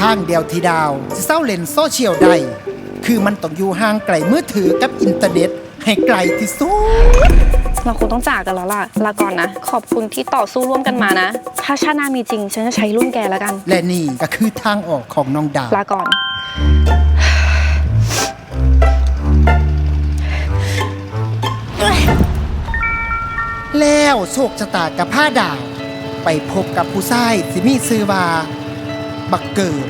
ทางเดียวที่ดาวสิเศร้าเล่นโซเชียลได้ คือมันต้องอยู่ห่างไกลมือถือกับอินเทอร์เน็ต ให้ไกลที่สุด เราคงต้องจากกันแล้วล่ะ ลาก่อนนะ ขอบคุณที่ต่อสู้ร่วมกันมานะ ถ้าชาติหน้ามีจริง ฉันจะใช้รุ่นแกแล้วกัน และนี่ก็คือทางออกของน้องดาว ลาก่อน แล้วโชคชะตากับผ้าดาว ไปพบกับผู้ชายสิมีซื้อว่า บักเกิด